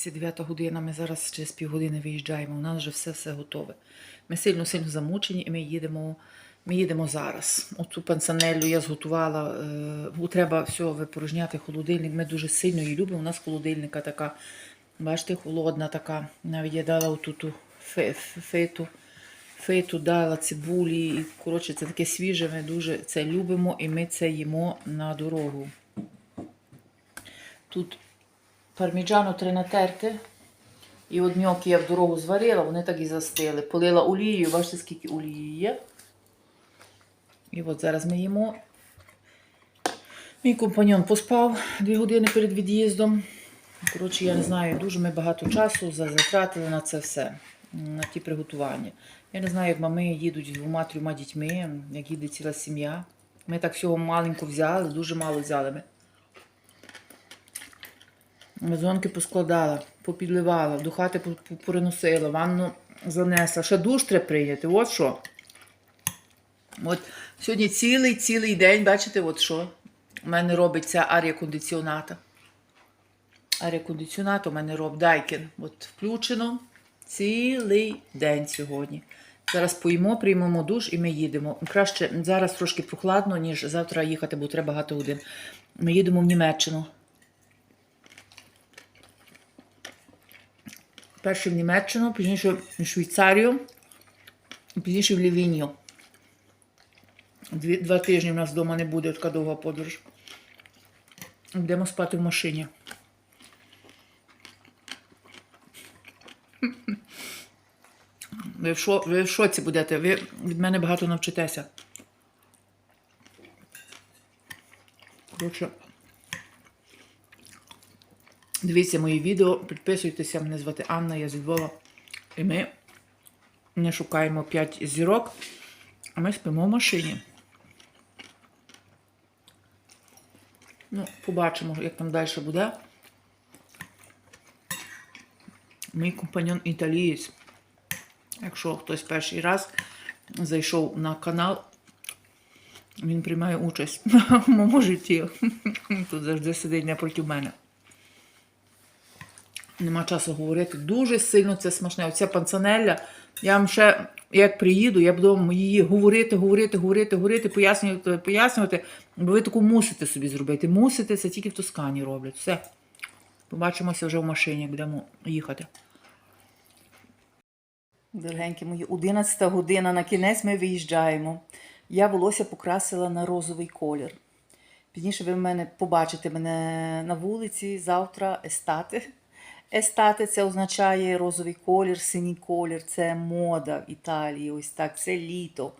Це 9 година, ми зараз через півгодини виїжджаємо. У нас вже все все готове. Ми сильно сильно замучені і ми їдемо. Ми їдемо зараз. Оцю пансанелю я зготувала. Е, треба все випорожняти холодильник. Ми дуже сильно її любимо. У нас холодильника така, бачите, холодна така. Навіть я дала оту ту фе- фе- фету. Дала цибулі. Коротше, це таке свіже. Ми дуже це любимо і ми це їмо на дорогу. Тут парміджану три натерти. І от ньоки я в дорогу зварила, вони так і застили. Полила олією, бачите, скільки олії є. І от зараз ми їмо. Мій компаньон поспав дві години перед від'їздом. Коротше, я не знаю, дуже ми багато часу затратили на це все, на ті приготування. Я не знаю, як мами їдуть двома-трьома дітьми, як їде ціла сім'я. Ми так всього маленько взяли, дуже мало взяли ми. Вазонки поскладала, попідливала, до хати переносила, ванну занесла. Ще душ треба прийняти. От що. От сьогодні цілий цілий день, бачите, от що у мене робить ця арія кондиціоната. Арія кондиціоната у мене робить Дайкін. От включено цілий день сьогодні. Зараз поїмо, приймемо душ і ми їдемо. Краще зараз трошки прохладно, ніж завтра їхати, бо треба багато годин. Ми їдемо в Німеччину. Перше в Німеччину, пізніше в Швейцарію, пізніше в Лівінію. Дві, два тижні в нас вдома не буде така довга подорож. Йдемо спати в машині. Ви в, шо, ви в шоці будете, ви від мене багато навчитеся. Коротше, дивіться мої відео, підписуйтеся, мене звати Анна, я зі Львова. І ми не шукаємо 5 зірок, а ми спимо в машині. Ну, побачимо, як там далі буде. Мій компаньон італієць. Якщо хтось перший раз зайшов на канал, він приймає участь в моєму житті. Тут завжди сидить напроти мене. Нема часу говорити. Дуже сильно це смачне. Оця панцанелля. Я вам ще, як приїду, я буду вам її говорити, говорити, говорити, говорити, пояснювати, пояснювати. Бо ви таку мусите собі зробити. Мусите, це тільки в Тоскані роблять. Все. Побачимося вже в машині, будемо їхати. Дорогенькі мої, 11 година на кінець ми виїжджаємо. Я волосся покрасила на розовий колір. Пізніше ви мене побачите мене на вулиці завтра естати. Естати це означає розовий колір, синій колір, це мода в Італії. Ось так, це літо.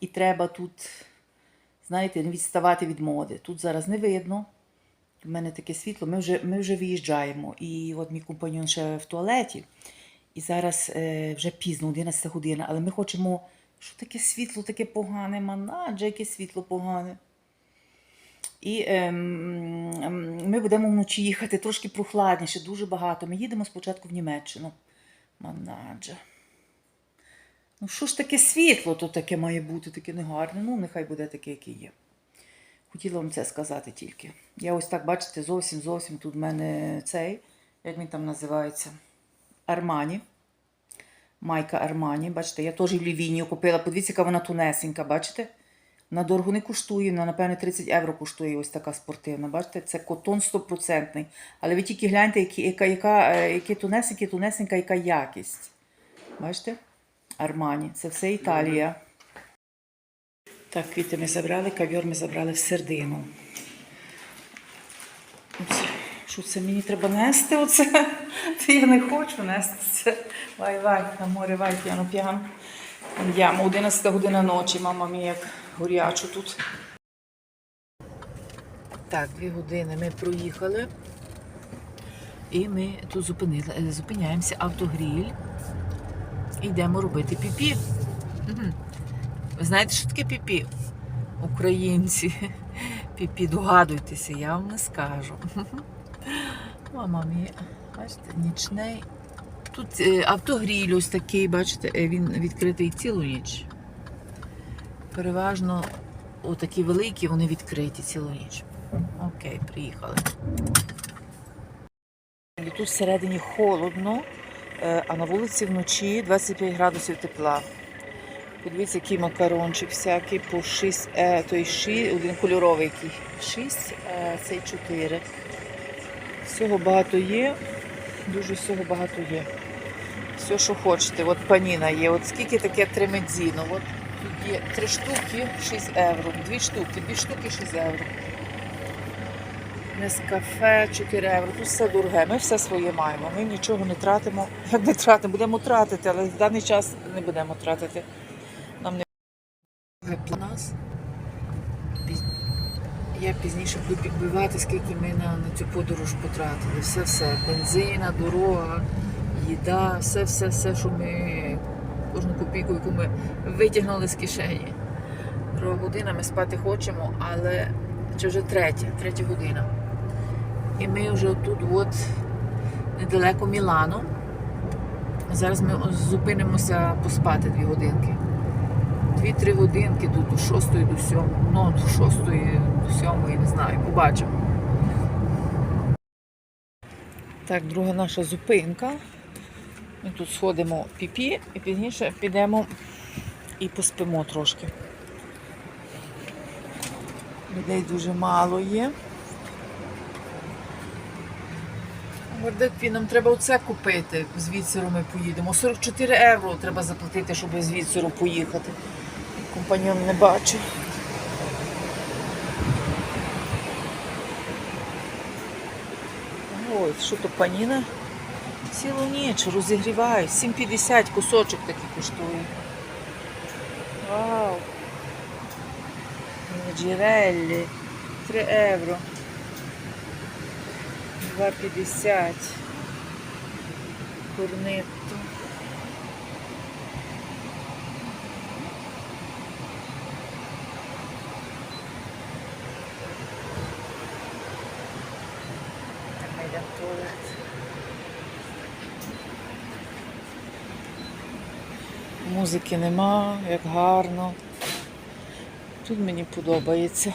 І треба тут, знаєте, не відставати від моди. Тут зараз не видно. У мене таке світло, ми вже, ми вже виїжджаємо. І от мій компаньон ще в туалеті. І зараз е, вже пізно, 11 година, але ми хочемо, що таке світло, таке погане, манадже, яке світло погане. І ем, ми будемо вночі їхати трошки прохладніше, дуже багато. Ми їдемо спочатку в Німеччину. Манадже. Ну, що ж таке світло то таке має бути, таке негарне. Ну, нехай буде таке, яке є. Хотіла вам це сказати тільки. Я ось так, бачите, зовсім зовсім тут в мене цей, як він там називається, Армані. Майка Армані. Бачите, я теж в Лівінію купила. Подивіться, яка вона тунесенька, бачите? На дорого не коштує, вона, напевне, 30 євро коштує ось така спортивна. Бачите, це котон 100%. Але ви тільки гляньте, які, яка, яка, е, яке тунесенька, яка якість. Бачите? Армані. Це все Італія. Так, квіти ми забрали, кав'йор ми забрали в середину. Що це мені треба нести? Оце? Це я не хочу нести це. Вай, вай, на море, вай, п'яно, п'яно. Andiamo, 11 година ночі, мама мія, як горячо тут. Так, дві години ми проїхали. І ми тут зупинили, е, зупиняємося автогріль. І йдемо робити піпі. Ви знаєте, що таке піпі? Українці. Піпі, догадуйтеся, я вам не скажу. Мама мія, бачите, нічний. Тут е, автогріль ось такий, бачите, е, він відкритий цілу ніч. Переважно отакі великі, вони відкриті цілу ніч. Окей, приїхали. тут всередині холодно, е, а на вулиці вночі 25 градусів тепла. Подивіться, який макарончик всякий по 6, е, той 6, один кольоровий який. 6, е, цей 4. Всього багато є, дуже всього багато є. Все, що хочете. От паніна є. От скільки таке тремедзіно. От є три штуки 6 євро, дві штуки, дві штуки 6 євро. Нескафе 4 євро. Тут все дороге. Ми все своє маємо. Ми нічого не тратимо. Як не тратимо, будемо тратити, але в даний час не будемо тратити. Нам не нас. Я пізніше буду підбивати, скільки ми на, на цю подорож потратили. Все, все. Бензина, дорога, їда, все, все, все, що ми кожну копійку, яку ми витягнули з кишені. Друга година, ми спати хочемо, але це вже третя, третя година. І ми вже тут, от недалеко Мілану. Зараз ми зупинимося поспати дві годинки. Дві-три годинки до шостої до сьомої. Ну, до шостої до сьомої, не знаю, побачимо. Так, друга наша зупинка. Ми тут сходимо піпі і пізніше підемо і поспимо трошки. Людей дуже мало є. Гордик, нам треба оце купити. Звідси ми поїдемо. 44 євро треба заплатити, щоб звідси поїхати. Компаньон не бачив. Ой, що то паніна? Цілу ніч розігрівають. 7,50 кусочок такий коштує. Вау! Джереллі. 3 євро. 2,50. Корнетто. Так, ми туалет. Музики нема, як гарно. Тут мені подобається.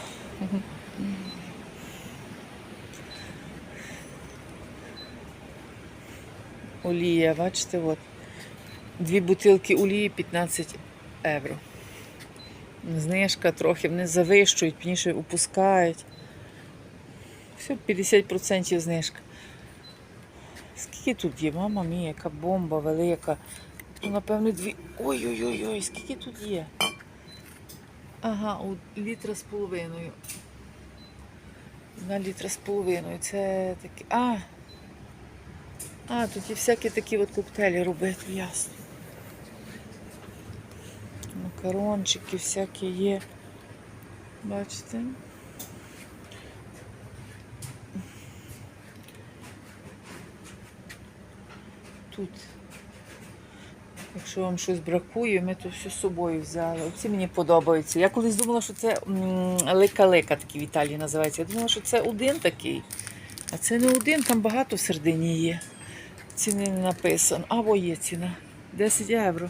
Олія, бачите, от. Дві бутилки олії 15 євро. Знижка трохи, вони завищують, пізніше опускають. Все, 50% знижка. Скільки тут є? Мама мія, яка бомба велика. Ну, напевно, дві. Ой-ой-ой, скільки тут є? Ага, у літра з половиною. На літра з половиною. Це такі. А! А, тут і всякі такі от коктейлі робити, ясно. Макарончики всякі є. Бачите? Тут. Якщо вам щось бракує, ми то все з собою взяли. Оці мені подобаються. Я колись думала, що це лика-лика такий в Італії називається. Я думала, що це один такий. А це не один, там багато в є. Ціни не написано. А, во є ціна. 10 євро.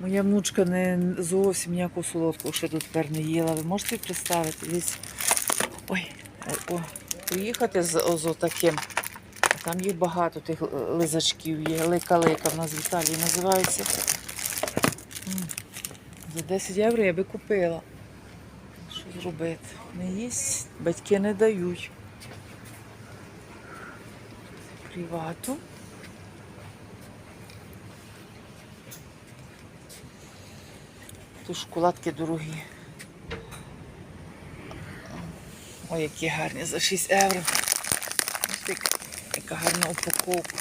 Моя внучка не зовсім ніякого солодкого ще тут не їла. Ви можете представити? Ой, о, о. Приїхати з, з таким. Там їх багато тих лизачків є. Лика-лика в нас в Італії називається. За 10 євро я би купила. Що зробити? Не їсть, батьки не дають. Привату. Тут шоколадки дорогі. Ой, які гарні за 6 євро. Яка гарна упаковка.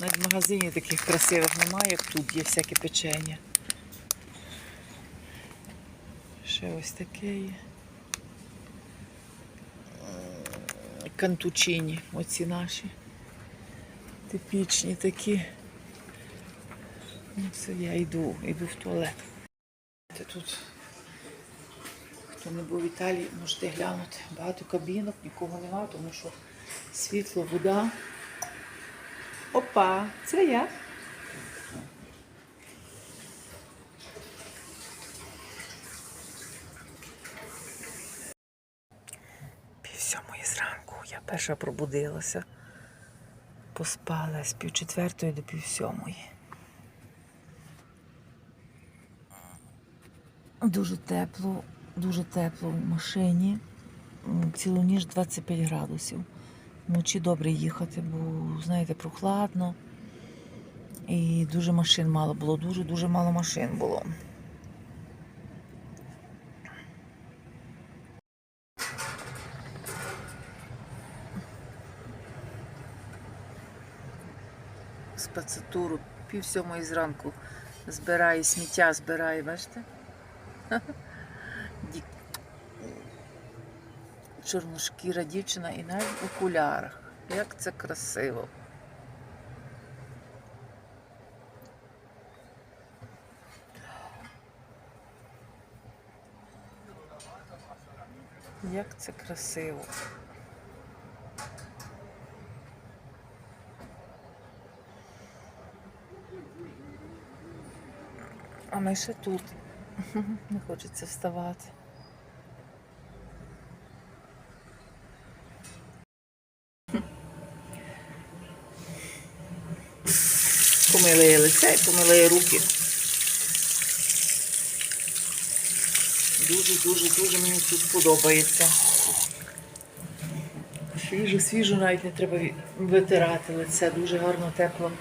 Навіть в магазині таких красивих немає, як тут є всяке печення. Ще ось таке є. Кантучині, оці наші. Типічні такі. Ну, все, я йду, йду в туалет. Тут Хто не був в Італії, можете глянути. Багато кабінок, нікого немає, тому що світло, вода. Опа, це я. Пів сьомої зранку я перша пробудилася. Поспала з пів четвертої до пів сьомої. Дуже тепло, дуже тепло в машині. Цілу ніч 25 градусів. Вночі добре їхати, бо, знаєте, прохладно. І дуже машин мало було, дуже-дуже мало машин було. Спацатуру пів сьомої зранку збирає сміття, збирає, бачите? Чорношкіра дівчина і навіть в окулярах. Як це красиво. Як це красиво. А ми ще тут. Не хочеться вставати. Помили лице і помили руки. Дуже, дуже, дуже мені тут подобається. Свіжу навіть не треба витирати лице. Дуже гарно, тепло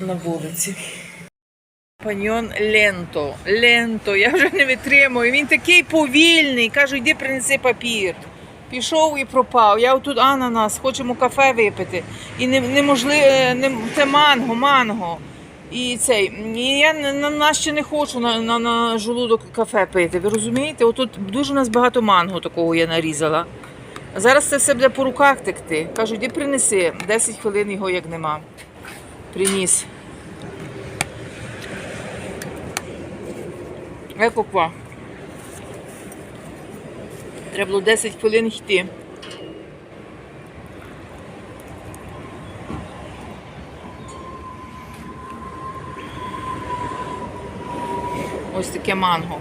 на вулиці. Паньон Ленто. Ленто, я вже не витримую. Він такий повільний. Кажу, йди принеси папір. Пішов і пропав. Я отут ананас, хочемо кафе випити. І не, неможливо, не, це манго, манго. І цей, і я на, на ще не хочу на, на, на жолудок кафе пити. Ви розумієте? Отут дуже у нас багато манго такого я нарізала. Зараз це все буде по руках текти. Кажу, йди принеси. 10 хвилин його як нема. Приніс. Екоква. Треба було 10 хвилин йти. Ось таке манго.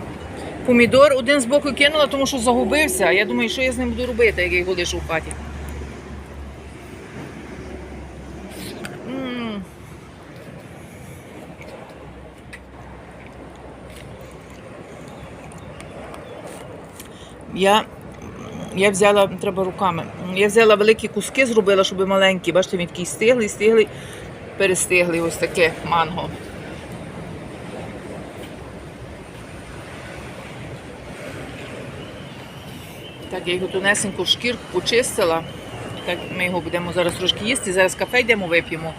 Помідор один з боку кинула, тому що загубився. Я думаю, що я з ним буду робити, як я його лишу в хаті. Я, я взяла, треба руками. Я взяла великі куски, зробила, щоб маленькі. Бачите, він такий стиглий, стиглий, перестиглий ось таке манго. Так, я його тонесеньку шкірку почистила. Так, ми його будемо зараз трошки їсти. Зараз кафе йдемо, вип'ємо.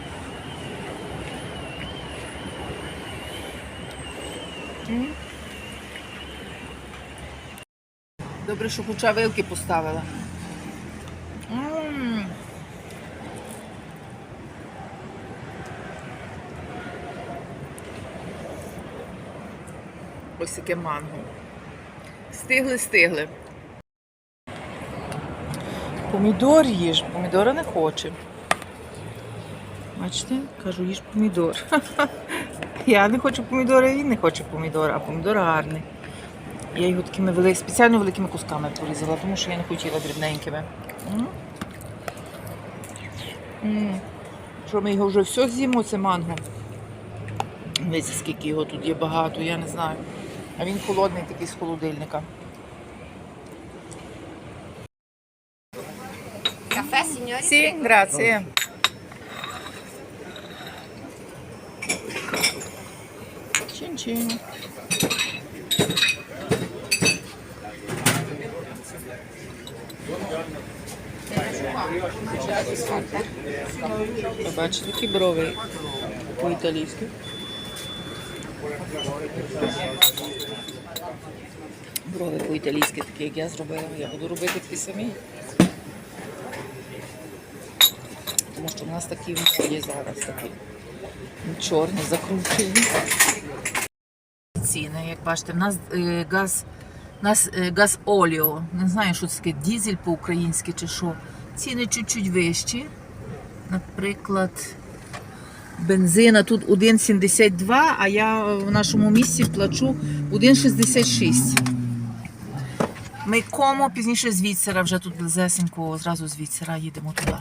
М. Добре, що хоча вилки поставила. Ось таке манго. Стигли, стигли. Помідор їж, помідора не хоче. Бачите, кажу, їж помідор. Я не хочу помідора, він не хоче помідора, а помідор гарний. Я його такими вели... спеціально великими кусками порізала, тому що я не хотіла дрібненькими. М. М. Що ми його вже все з'їмо, це манго. Дивіться, скільки його тут є багато, я не знаю. А він холодний такий з холодильника. Кафе, signori? Sì, grazie. Cin cin. Побачите, які брови по-італійськи. Брови по-італійськи такі, як я зробила. Я буду робити такі самі. Тому що в нас такі є зараз такі чорні, закручені. Ціни, як бачите, в нас е, газ, в нас е, газ оліо. Не знаю, що це таке, дізель по-українськи чи що. Ціни чуть-чуть вищі. Наприклад, бензина тут 1,72, а я в нашому місці плачу 1,66. Ми комо пізніше з Віцера, вже тут близесенько, зразу з Віцера їдемо туди.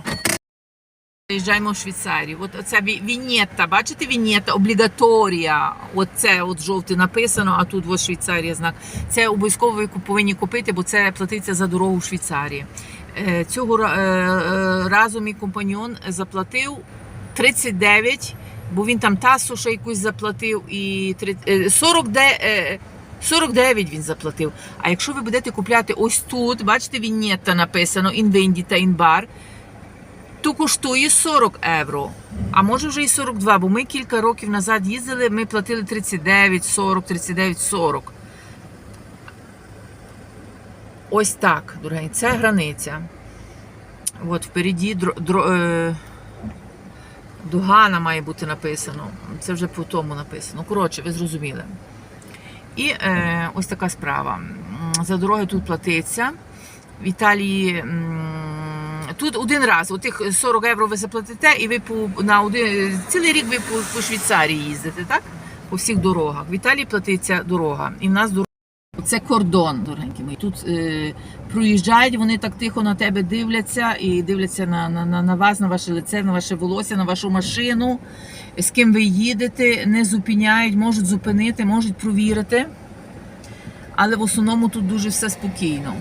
Приїжджаємо в Швейцарію. От оця вінєта, бачите, вінєта, облігаторія. От це от жовте написано, а тут от Швейцарія знак. Це обов'язково ви повинні купити, бо це платиться за дорогу в Швейцарії. Е, Цього е, е, разу мій компаньон заплатив 39, бо він там тасу ще якусь заплатив, і три- е, 40 е, 49 він заплатив. А якщо ви будете купляти ось тут, бачите, вінєта написано vendita in bar, то коштує 40 євро. А може вже і 42, бо ми кілька років назад їздили, ми платили 39, 40, 39, 40. Ось так, дорогі, це границя. От впереді дро, дро, е, Дугана має бути написано. Це вже по тому написано. Коротше, ви зрозуміли. І е, ось така справа. За дороги тут платиться. В Італії тут один раз, отих 40 євро ви заплатите, і ви по, на один, цілий рік ви по, по Швейцарії їздите, так? По всіх дорогах. В Італії платиться дорога. І в нас дорога. Це кордон, дорогенькі мої. Тут е, проїжджають, вони так тихо на тебе дивляться і дивляться на, на, на, вас, на ваше лице, на ваше волосся, на вашу машину, з ким ви їдете, не зупиняють, можуть зупинити, можуть провірити. Але в основному тут дуже все спокійно.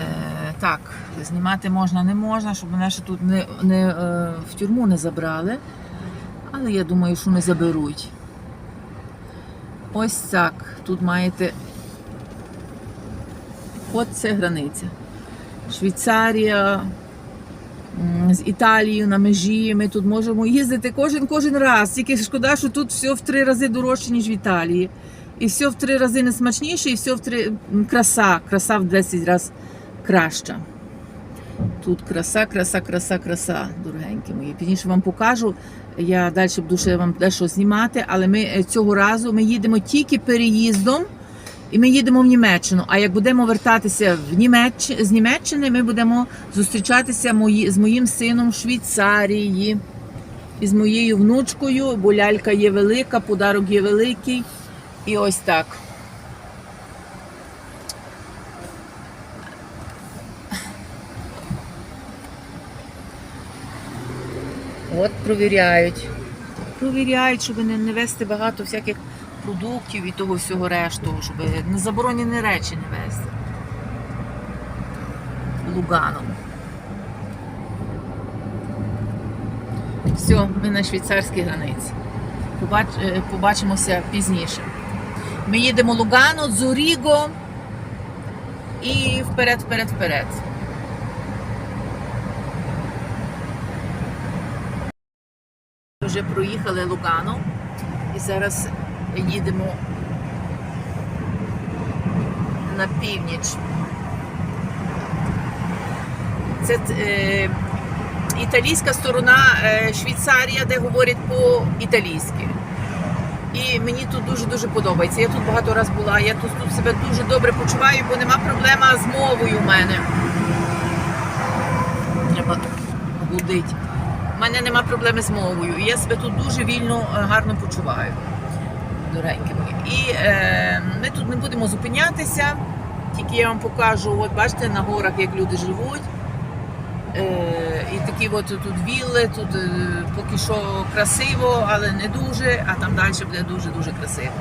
Е, так, знімати можна, не можна, щоб мене ще тут не, не, е, в тюрму не забрали. Але я думаю, що не заберуть. Ось так. Тут маєте. От це границя. Швейцарія з Італією на межі. Ми тут можемо їздити кожен кожен раз. Тільки шкода, що тут все в три рази дорожче, ніж в Італії. І все в три рази не смачніше, і все в три краса. Краса в 10 разів краща. Тут краса, краса, краса, краса, дорогенькі мої. Пізніше вам покажу. Я далі буду ще вам дещо знімати, але ми е, цього разу ми їдемо тільки переїздом і ми їдемо в Німеччину. А як будемо вертатися в Німечч... з Німеччини, ми будемо зустрічатися мої... з моїм сином в Швейцарії і з моєю внучкою, бо лялька є велика, подарок є великий. І ось так. От провіряють. Провіряють, щоб не, не вести багато всяких продуктів і того всього решту, щоб не заборонені речі не вести. Луганом. Все, ми на швейцарській границі. Побач, е, побачимося пізніше. Ми їдемо Лугано, Зуріго і вперед, вперед, вперед. Вже проїхали Лугано і зараз їдемо на північ. Це е, італійська сторона е, Швейцарія, де говорять по-італійськи. І мені тут дуже-дуже подобається. Я тут багато разів була, я тут, тут себе дуже добре почуваю, бо нема проблема з мовою в мене. Треба гудить. У мене нема проблеми з мовою. І я себе тут дуже вільно, е, гарно почуваю. Доренькі мої. І е, ми тут не будемо зупинятися. Тільки я вам покажу, от бачите, на горах, як люди живуть. Е, і такі от тут вілли, тут е, поки що красиво, але не дуже, а там далі буде дуже-дуже красиво.